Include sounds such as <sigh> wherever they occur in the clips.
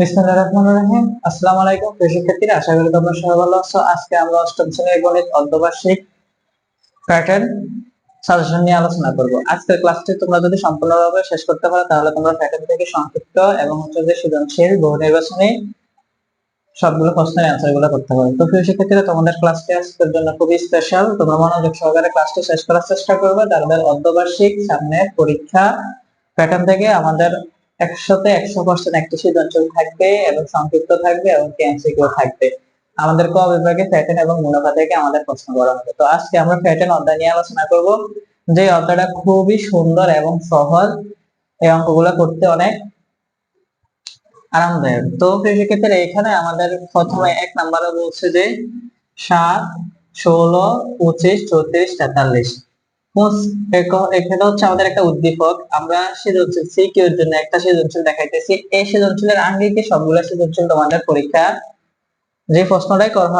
বিসমিল্লাহির রহমানির রহিম আসসালামু আলাইকুম, প্রিয় শিক্ষার্থীরা, আশা করি তোমরা সবাই ভালো আছো। আজকে আমরা অষ্টম শ্রেণির গণিত অর্ধবার্ষিক প্যাটার্ন সাজেশন নিয়ে আলোচনা করব। আজকের ক্লাসটি তোমরা যদি সম্পূর্ণভাবে শেষ করতে পারো, তাহলে তোমরা প্যাটার্ন থেকে সংক্ষিপ্ত এবং হচ্ছে যে সৃজনশীল বহু নির্বাচনী সবগুলো প্রশ্নের অ্যান্সারগুলো করতে পারবে তো তোমাদের ক্লাসটি আজকের জন্য খুবই স্পেশাল তোমরা মনোযোগ সহকারে ক্লাসটি শেষ করার চেষ্টা করবে। তাদের অর্ধবার্ষিক সামনে পরীক্ষা প্যাটার্ন থেকে আমাদের একশোতে একশো পার্সেন্ট একটি সৃজনশীল থাকবে এবং সংক্ষিপ্ত থাকবে এবং এমসিকিউ থাকবে। আমাদের ক বিভাগে প্যাটার্ন এবং মুনাফা থেকে আমাদের প্রশ্ন করা হবে। তো আজকে আমরা প্যাটার্ন অধ্যায় নিয়ে আলোচনা করব, যে অধ্যায়টা খুবই সুন্দর এবং সহজ, এই অঙ্কগুলো করতে অনেক আরামদায়ক। তো সেক্ষেত্রে এখানে আমাদের প্রথমে এক নাম্বারে বলছে যে সাত, ষোলো, পঁচিশ, চৌত্রিশ, তেতাল্লিশ। এখানে হচ্ছে আমাদের একটা উদ্দীপক। আমরা জন্য একটা দেখাইতেছি। এই তোমাদের পরীক্ষা যে প্রশ্নটাই করা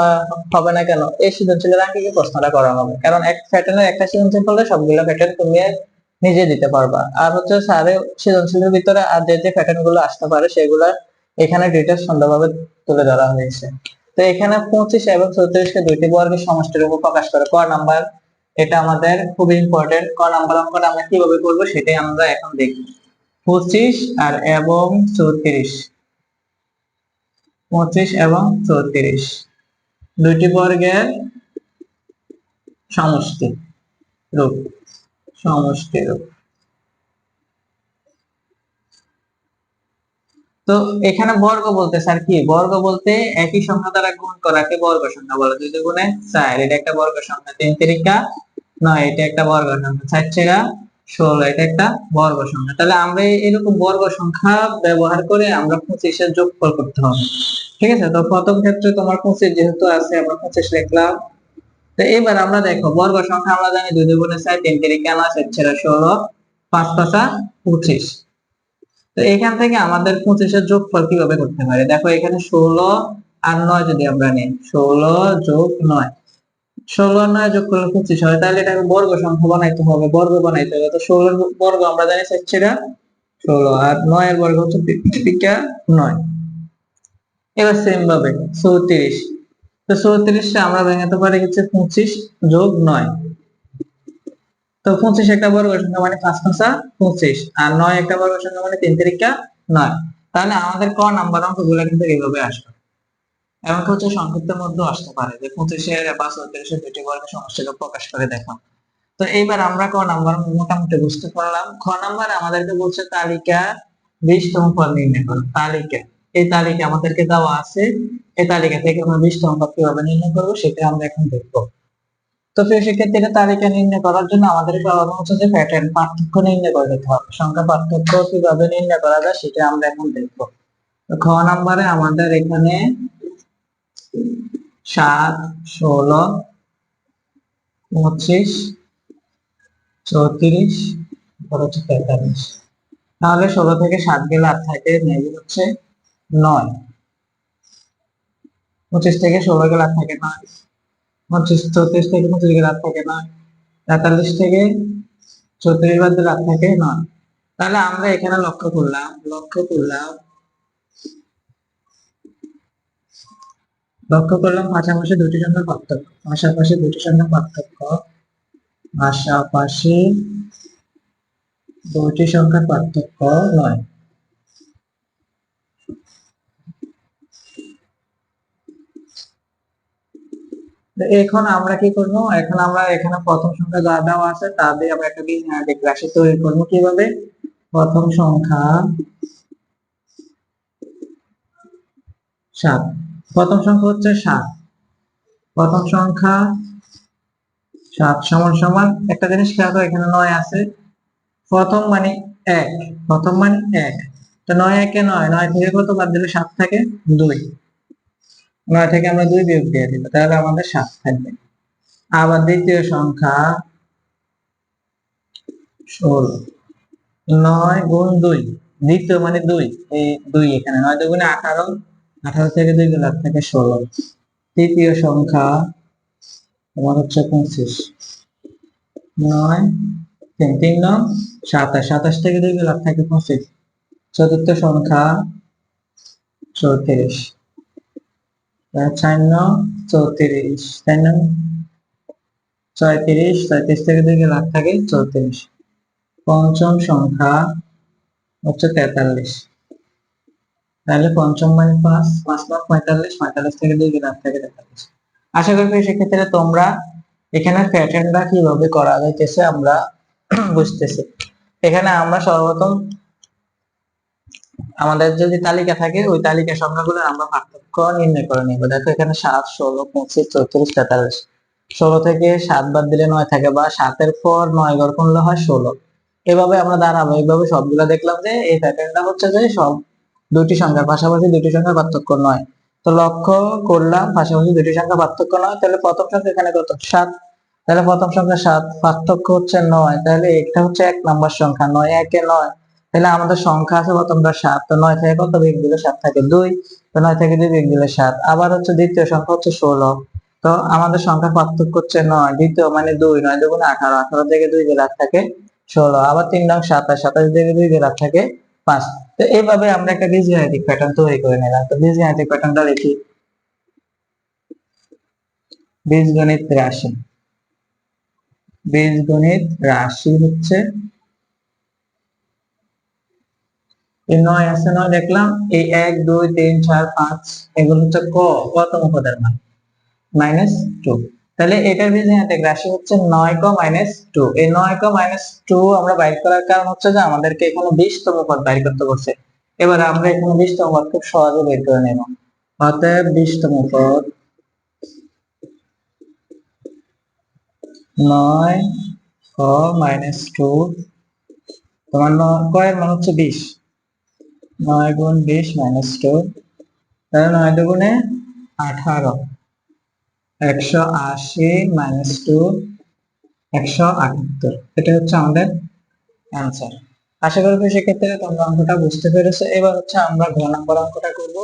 হবে না কেন, এই সৃজনশীলের প্রশ্নটা করা হবে। কারণ এক প্যাটার্নের একটা সৃজনশীল সবগুলো প্যাটার্ন তুমি নিজে দিতে পারবা। আর হচ্ছে স্যারের সৃজনশীলের ভিতরে আর যে যে প্যাটার্নগুলো আসতে পারে, সেগুলা এখানে ডিটেলস সুন্দরভাবে তুলে ধরা হয়েছে। তো এখানে পঁচিশ এবং চৌত্রিশকে দুইটি বর্গের সমষ্টির উপর প্রকাশ করে। ক নাম্বার? এটা আমাদের খুবই ইম্পর্টেন্ট ক নাম্বার অঙ্কটা আমরা কীভাবে করব সেটাই আমরা এখন দেখি। পঁচিশ আর এবং চৌত্রিশ। পঁচিশ এবং চৌত্রিশ। দুইটি বর্গের সমষ্টি রূপ সমষ্টি রূপ। তো এখানে বর্গ বলতে স্যার কি? বর্গ বলতে একই সংখ্যা দ্বারা গুণ করাকে বর্গ সংখ্যা বলে? দুই দুগুণে চার। এটা একটা বর্গ সংখ্যা তিন তিরিকা নয়, এটা একটা বর্গ সংখ্যা চার চেরা ষোলো, এটা একটা বর্গ সংখ্যা তাহলে আমরা এরকম বর্গ সংখ্যা ব্যবহার করে আমরা পঁচিশের যোগফল করতে হবে। ঠিক আছে? তো প্রথম ক্ষেত্রে তোমার পঁচিশ যেহেতু আছে, আমরা পঁচিশ লিখলাম। তো এবার আমরা দেখো, বর্গ সংখ্যা আমরা জানি দুই দুগুণে চার, তিন তিরিকা নয়, চার চেরা ষোলো, পাঁচ পাঁচা পঁচিশ। তো এখান থেকে আমাদের পঁচিশের যোগফল কীভাবে করতে পারে? দেখো, এখানে ষোলো আর নয় যদি আমরা নিই, ষোলো যোগ নয়। ষোলো নয় যোগ করলে পঁচিশ হয়, তাহলে এটাকে বর্গ সংখ্যা বানাইতে হবে, বর্গ বানাইতে হবে। তো ষোলোর বর্গ আমরা জানি সেটা ষোলো আর নয়ের বর্গ হচ্ছে টিকা নয়। এবার সেম ভাবে, চৌত্রিশ। তো চৌত্রিশটা আমরা ভেঙাতে পারি হচ্ছে পঁচিশ যোগ নয়। তো পঁচিশ একটা বর্গ সংখ্যা মানে পাঁচ পাঁচা পঁচিশ, আর নয় একটা বর্গ সংখ্যা মানে তিন তিরিকা নয়। তাহলে আমাদের ক নাম্বার অঙ্কগুলো কিন্তু এইভাবে আসবে। এমনকি হচ্ছে সংক্ষিপ্তের মধ্যেও আসতে পারে যে পঁচিশের বা চৌত্রিশের দুটি বর্গ সমস্যাকে প্রকাশ করে দেখো। তো এইবার আমরা ক নাম্বার মোটামুটি বুঝতে পারলাম। খ নাম্বার আমাদেরকে বলছে তালিকা বিশতম পদ নির্ণয় করো, তালিকা। এই তালিকা আমাদেরকে দেওয়া আছে। এই তালিকা থেকে আমরা বিশতম পদ কীভাবে নির্ণয় করব সেটা আমরা এখন দেখব। তো প্রিয় শিক্ষার্থীরা তালিকা নির্ণয় করার জন্য আমাদের হচ্ছে যে প্যাটার্ন পার্থক্য নির্ণয় হবে। সংখ্যা পার্থক্য কীভাবে নির্ণয় করা যায় সেটা আমরা এখন দেখব। খ নাম্বারে আমাদের এখানে সাত, ষোলো, পঁচিশ, চৌত্রিশ হচ্ছে তেতাল্লিশ তাহলে ষোলো থেকে সাত গেলে আর থাকে মেবি হচ্ছে নয়। পঁচিশ থেকে ষোলো গেলে আর থাকে নয়। পঁচিশ চৌত্রিশ থেকে পঁচিশ আর থাকে নয় তেতাল্লিশ থেকে চৌত্রিশ বাদ রাত থাকে নয় তাহলে আমরা এখানে লক্ষ্য করলাম লক্ষ্য করলাম লক্ষ্য করলাম পাশাপাশি দুটি সংখ্যার পার্থক্য পাশাপাশি দুটি সংখ্যার পার্থক্য পাশাপাশি দুটি সংখ্যার পার্থক্য নয় তো এখন আমরা কি করব? এখন আমরা এখানে প্রথম সংখ্যা যা দেওয়া আছে তা দিয়ে আমরা একটা বিজ্ঞানিক রাশি তৈরি করব কীভাবে? প্রথম সংখ্যা সাত। প্রথম সংখ্যা হচ্ছে সাত। প্রথম সংখ্যা সাত সমান সমান একটা জিনিস খেয়াল এখানে নয় আছে। প্রথম মানে এক। প্রথম মানে এক। তো নয় একে নয় নয় থেকে কত বাদ দিলে সাত থাকে? দুই। নয় থেকে আমরা দুই বিয়োগ দিয়ে দিব, তাহলে আমাদের সাত থাকবে। আবার দ্বিতীয় সংখ্যা ষোলো। নয় গুণ দুই, দ্বিতীয় মানে দুই, এই দুই এখানে। নয় দুগুণে আঠারো আঠারো থেকে দুই আর থাকে ষোলো। তৃতীয় সংখ্যা তোমার হচ্ছে পঁচিশ। নয়, তিন তিন নয় সাতাশ। সাতাশ থেকে দুই আর থাকে পঁচিশ। চতুর্থ সংখ্যা চৌত্রিশ। চার চৌত্রিশ, তাই না? ছয়ত্রিশ ছয়ত্রিশ থেকে দুই লাখ থাকে চৌত্রিশ। পঞ্চম সংখ্যা হচ্ছে তেতাল্লিশ। তাহলে পঞ্চম মানে পাঁচ পাঁচ লাখ পঁয়তাল্লিশ পঁয়তাল্লিশ থেকে দুই লাখ থাকে তেতাল্লিশ। আশা করি সেক্ষেত্রে তোমরা এখানে প্যাটার্নটা কীভাবে করা যাইতেছে আমরা <clears throat> বুঝতেছি। এখানে আমরা সর্বপ্রথম আমাদের যদি তালিকা থাকে, ওই তালিকা সংখ্যাগুলো আমরা পার্থক্য নির্ণয় করে নিব। দেখো এখানে সাত, ষোলো, পঁচিশ, চৌত্রিশ, তেতাল্লিশ। ষোলো থেকে সাত বাদ দিলে নয় থাকে, বা সাতের পর নয় গড় করলে হয় ষোলো। এভাবে আমরা দাঁড়াবো। এইভাবে সবগুলো দেখলাম যে এই প্যাটার্নটা হচ্ছে যে সব দুটি সংখ্যার পাশাপাশি দুটি সংখ্যার পার্থক্য নয়। তো লক্ষ্য করলাম পাশাপাশি দুটি সংখ্যা পার্থক্য নয়। তাহলে প্রথম সংখ্যা এখানে কত? সাত। তাহলে প্রথম সংখ্যা সাত, পার্থক্য হচ্ছে নয়। তাহলে এটা হচ্ছে এক নাম্বার সংখ্যা, নয় একে নয়। তাহলে আমাদের সংখ্যা আছে প্রথমটা সাত। তো নয় থেকে কত বিয়োগ দিলে সাত থাকে দুই? তো নয় থেকে দুই বিয়োগ দিলে সাত। আবার হচ্ছে দ্বিতীয় সংখ্যা হচ্ছে ষোলো। তো আমাদের সংখ্যা পার্থক্য হচ্ছে নয়। দ্বিতীয় মানে দুই। নয় দুগুণে আঠারো। আঠারো থেকে দুই গেলে থাকে ষোলো। আবার তিন নং সাতাশ। সাতাশ থেকে দুই গেলে থাকে পাঁচ। তো এইভাবে আমরা একটা বীজগাণিতিক প্যাটার্ন তৈরি করে নিলাম। তো বীজগাণিতিক প্যাটার্নটা লিখি। বীজগণিত রাশি। বীজগণিত রাশি হচ্ছে এই নয় আছে নয় দেখলাম, এই এক, দুই, তিন, চার, পাঁচ, এগুলো হচ্ছে ক কতম পদের মান মাইনাস টু তাহলে এটার বীজগাণিতিক রাশি হচ্ছে নয় ক মাইনাস টু এই নয় ক মাইনাস টু আমরা বাইর করার কারণ হচ্ছে যে আমাদেরকে এখানে বিশতম পদ বাইর করতে বলছে। এবার আমরা এখানে বিশতম পদ খুব সহজে বের করে নেব। অতএব বিশতম পদ নয় ক মাইনাস টু তোমার কয়ের মান হচ্ছে বিশ। নয় গুণ বিশ মাইনাস টু তাহলে নয় দুগুণে আঠারো। একশো আশি মাইনাস টু একশো আটাত্তর। এটা হচ্ছে আমাদের অ্যান্সার আশা করি সেক্ষেত্রে তোমরা অঙ্কটা বুঝতে পেরেছ। এবার হচ্ছে আমরা ঘ নাম্বার অঙ্কটা করব।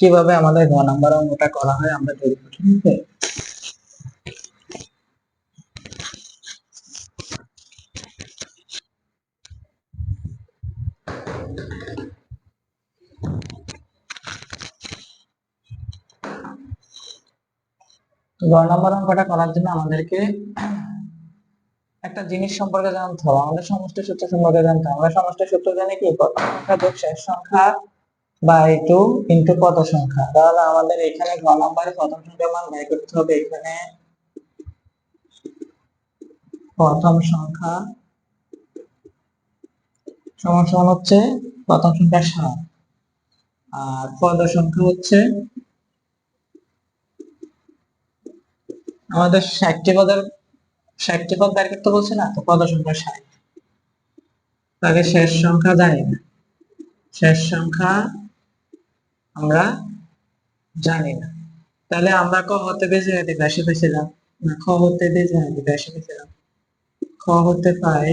কীভাবে আমাদের ঘ নাম্বার অঙ্কটা করা হয় আমরা দেখব, ঠিক আছে? ঘ নাম্বার অঙ্কটা করার জন্য আমাদেরকে একটা জিনিস সম্পর্কে জানতে হবে। আমাদের সমষ্টি সূত্র সম্পর্কে জানতে হবে। আমরা সমষ্টি সূত্র জানি কি? প্রথম সংখ্যা যোগ শেষ সংখ্যা বাই টু ইন্টু কত সংখ্যা? তাহলে আমাদের এখানে ঘ নম্বরে প্রথম সংখ্যার মান বের করতে হবে? এখানে প্রথম সংখ্যা সমান সমান হচ্ছে প্রথম সংখ্যা সাত। আর পদ সংখ্যা হচ্ছে আমাদের ষাটটি পদের, ষাটটি পদ বের করতে বলছে না, তো পদ সংখ্যা ষাট। তাহলে শেষ সংখ্যা জানি না। শেষ সংখ্যা আমরা জানি না। তাহলে আমরা ক হতে বীজগাণিতিক রাশি পেয়েছিলাম না, খ হতে বীজগাণিতিক রাশি পেয়েছিলাম খ হতে পাই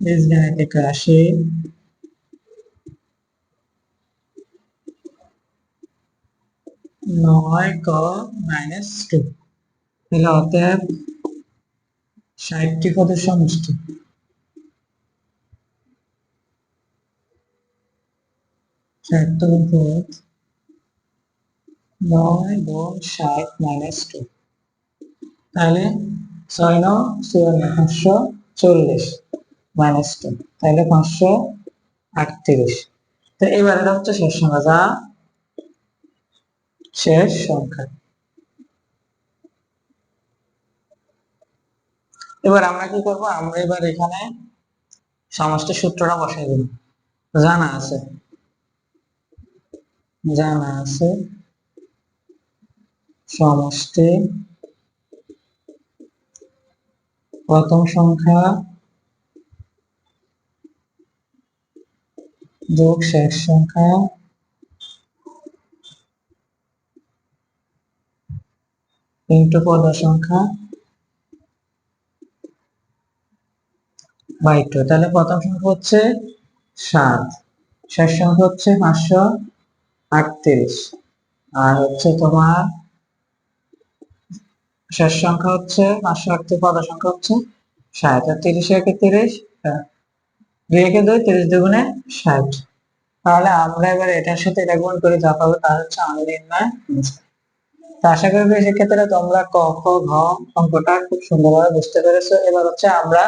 বীজগাণিতিক রাশি নয় ক মাইনাস টু তাহলে অতএব ষাটটি পদের সমষ্টি পদ নয় গুণ ষাট মাইনাস টু তাহলে ছয় ন চুয়ান্ন পাঁচশো চল্লিশ মাইনাস টু তাহলে পাঁচশো আটত্রিশ তো এবার হচ্ছে শেষ সংখ্যা, যা শেষ সংখ্যা। এবার আমরা কি করব? আমরা এবার এখানে সমষ্টি সূত্রটা বসাই দেব। জানা আছে। জানা আছে। সমষ্টি প্রথম সংখ্যা যোগ শেষ সংখ্যা ইন্টু পদ সংখ্যা বাই টু। তাহলে প্রথম সংখ্যা হচ্ছে সাত। শেষ সংখ্যা হচ্ছে পাঁচশো আটত্রিশ। আর হচ্ছে তোমার শেষ সংখ্যা হচ্ছে পাঁচশো আটত্রিশ পদ সংখ্যা হচ্ছে ষাট। আর তিরিশ একে তিরিশ আহ, দুই একে দুই তিরিশ দুগুণে ষাট। তাহলে আমরা এবার এটার সাথে এটা গুণ করে যা পাবো তা হচ্ছে আমাদের নির্ণয়। আশা করি শিক্ষার্থীরা তোমরা ক, খ, ঘ অঙ্কটা খুব সুন্দরভাবে বুঝতে পেরেছ। এবার হচ্ছে আমরা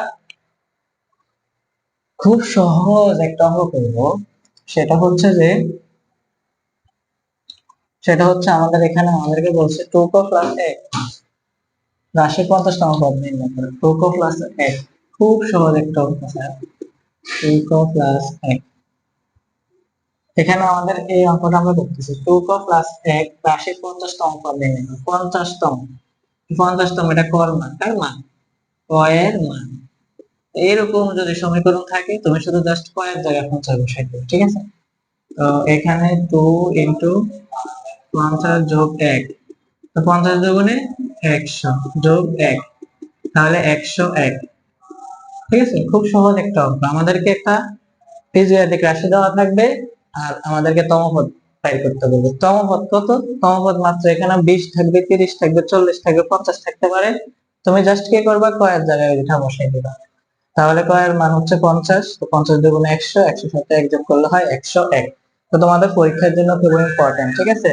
খুব সহজ একটা অঙ্ক করব। সেটা হচ্ছে যে, সেটা হচ্ছে আমাদের এখানে আমাদেরকে বলছে টু কো প্লাস এক। রাশি পঞ্চাশতম পদ নির্ণয় করে। টু কো প্লাস এক। খুব সহজ একটা অঙ্ক, স্যার। টু কো প্লাস এক। এখানে আমাদের এই অঙ্কটা আমরা করতেছি টু ক প্লাস এক রাশির পঞ্চাশতম পদ করো। পঞ্চাশতম। পঞ্চাশতম এটা কর মান কার মান ক এর মান। এরকম যদি সমীকরণ থাকে, তুমি শুধু জাস্ট কয়ের জায়গায় পঞ্চাশ বসাই দেবে, ঠিক আছে? তো এখানে টু ইন্টু পঞ্চাশ যোগ এক। তো পঞ্চাশ যোগুনে একশো যোগ এক। তাহলে একশো এক। ঠিক আছে? খুব সহজ একটা অঙ্ক। আমাদেরকে একটা রাশি দেওয়া থাকবে। আর আমাদেরকে তমপদ বের করতে বলবে তমপদ কত? তমপদ মাত্র এখানে বিশ থাকবে, তিরিশ থাকবে, চল্লিশ থাকবে, পঞ্চাশ থাকতে পারে। তুমি জাস্ট কি করবা? কয়ের জায়গায় ওইটা বসাই দিবা। তাহলে কয়ের মান হচ্ছে পঞ্চাশ, তো পঞ্চাশ দুগুণে একশো একশো সাথে এক যোগ করলে হয় একশো এক। তো তোমাদের পরীক্ষার জন্য খুবই ইম্পর্টেন্ট ঠিক আছে?